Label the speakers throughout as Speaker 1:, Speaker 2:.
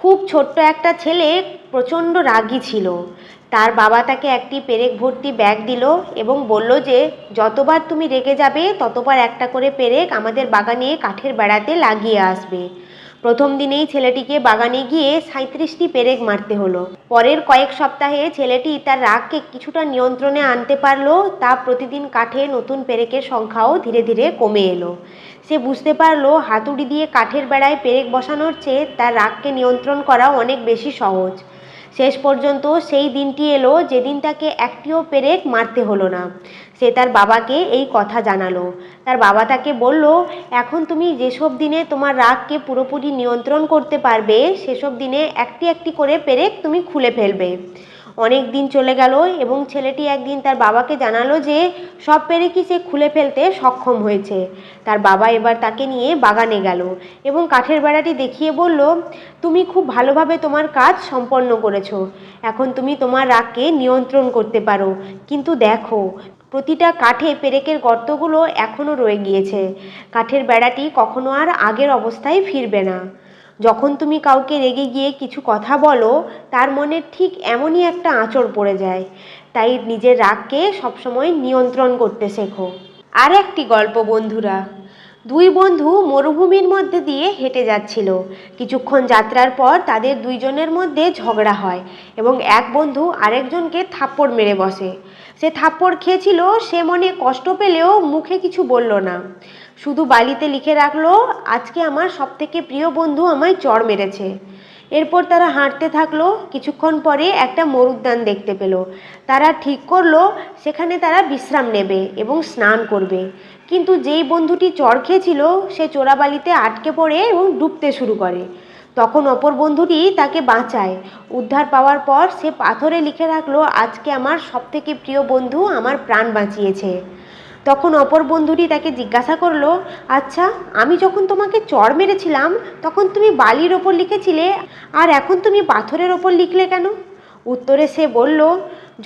Speaker 1: খুব ছোট্ট একটা ছেলে প্রচণ্ড রাগী ছিল। তার বাবা তাকে একটি পেরেক ভর্তি ব্যাগ দিল এবং বলল যে, যতবার তুমি রেগে যাবে, ততবার একটা করে পেরেক আমাদের বাগানে কাঠের বেড়াতে লাগিয়ে আসবে। প্রথম দিনেই ছেলেটিকে বাগানে গিয়ে সাঁত্রিশটি পেরেক মারতে হলো। পরের কয়েক সপ্তাহে ছেলেটি তার রাগকে কিছুটা নিয়ন্ত্রণে আনতে পারল, তা প্রতিদিন কাঠে নতুন পেরেকের সংখ্যাও ধীরে ধীরে কমে এলো। সে বুঝতে পারল, হাতুড়ি দিয়ে কাঠের বেড়ায় পেরেক বসানোর চেয়ে তার রাগকে নিয়ন্ত্রণ করা অনেক বেশি সহজ। শেষ পর্যন্ত সেই দিনটি এলো, যেদিন তাকে একটিও পেরেক মারতে হলো না। সে তার বাবাকে এই কথা জানালো। তার বাবা তাকে বলল, এখন তুমি যেসব দিনে তোমার রাগকে পুরোপুরি নিয়ন্ত্রণ করতে পারবে, সেসব দিনে একটি একটি করে পেরেক তুমি খুলে ফেলবে। অনেক দিন চলে গেল এবং ছেলেটি একদিন তার বাবাকে জানালো যে, সব পেরেকই সে খুলে ফেলতে সক্ষম হয়েছে। তার বাবা এবার তাকে নিয়ে বাগানে গেল এবং কাঠের বেড়াটি দেখিয়ে বলল, তুমি খুব ভালোভাবে তোমার কাজ সম্পন্ন করেছ। এখন তুমি তোমার রাগকে নিয়ন্ত্রণ করতে পারো। কিন্তু দেখো প্রতিটা কাঠে পেরেকের গর্তগুলো এখনও রয়ে গিয়েছে। কাঠের বেড়াটি কখনো আর আগের অবস্থায় ফিরবে না। যখন তুমি কাউকে রেগে গিয়ে কিছু কথা বলো, তার মনে ঠিক এমনই একটা আঁচড় পড়ে যায়। তাই নিজের রাগকে সবসময় নিয়ন্ত্রণ করতে শেখো। আর একটি গল্প, বন্ধুরা। দুই বন্ধু মরুভূমির মধ্যে দিয়ে হেঁটে যাচ্ছিল। কিছুক্ষণ যাত্রার পর তাদের দুইজনের মধ্যে ঝগড়া হয় এবং এক বন্ধু আরেকজনকে থাপ্পড় মেরে বসে। সে থাপ্পড় খেয়েছিল, সে মনে কষ্ট পেলেও মুখে কিছু বলল না। শুধু বালিতে লিখে রাখল, আজকে আমার সবথেকে প্রিয় বন্ধু আমায় চড় মেরেছে। এরপর তারা হাঁটতে থাকল। কিছুক্ষণ পরে একটা মরুদ্যান দেখতে পেল। তারা ঠিক করল, সেখানে তারা বিশ্রাম নেবে এবং স্নান করবে। কিন্তু যেই বন্ধুটি চড় খেয়েছিল, সে চোরাবালিতে আটকে পড়ে এবং ডুবতে শুরু করে। তখন অপর বন্ধুটি তাকে বাঁচায়। উদ্ধার পাওয়ার পর সে পাথরে লিখে রাখল, আজকে আমার সবথেকে প্রিয় বন্ধু আমার প্রাণ বাঁচিয়েছে। তখন অপর বন্ধুটি তাকে জিজ্ঞাসা করল আচ্ছা আমি যখন তোমাকে চড় মেরেছিলাম, তখন তুমি বালির ওপর লিখেছিলে, আর এখন তুমি পাথরের ওপর লিখলে কেন? উত্তরে সে বলল,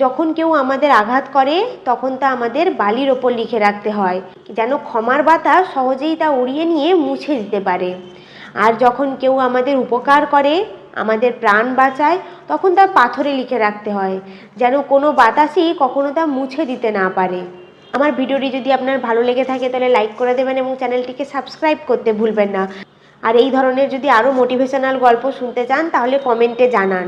Speaker 1: যখন কেউ আমাদের আঘাত করে, তখন তা আমাদের বালির ওপর লিখে রাখতে হয়, যেন ক্ষমার বাতাস সহজেই তা উড়িয়ে নিয়ে মুছে দিতে পারে। আর যখন কেউ আমাদের উপকার করে, আমাদের প্রাণ বাঁচায়, তখন তা পাথরে লিখে রাখতে হয়, যেন কোনো বাতাসই কখনো তা মুছে দিতে না পারে। আমার ভিডিওটি যদি আপনার ভালো লেগে থাকে তাহলে লাইক করে দেবেন এবং চ্যানেলটিকে সাবস্ক্রাইব করতে ভুলবেন না। আর এই ধরনের যদি আরও মোটিভেশনাল গল্প শুনতে চান তাহলে কমেন্টে জানান।